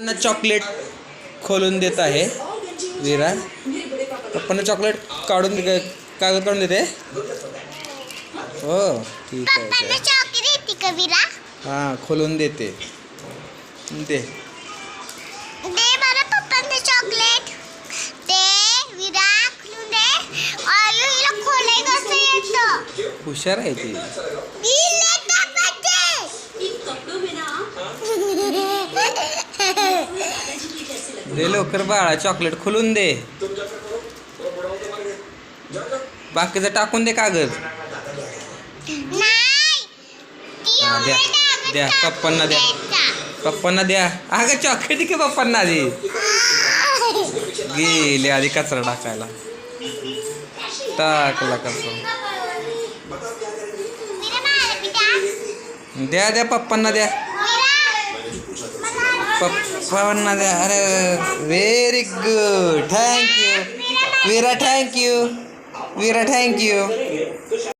पप्पांना चॉकलेट खोलून देत आहे विरा. पप्पांना चॉकलेट काढून कागद काढून देते. हो ठीक आहे हां खोलून देते. दे. चॉकलेट. हुशार आहे ती. दे लवकर बाळा चॉकलेट खोलून दे. बाकीचं टाकून दे कागद. द्या. द्या, पप्पांना द्या. पप्पांना द्या. अगं चॉकलेट की पप्पांना आधी. गेले आधी कचरा टाकायला. टाकला कचरा. द्या द्या पप्पांना द्या. Very good. Thank you. Veera, thank you. Veera, thank you.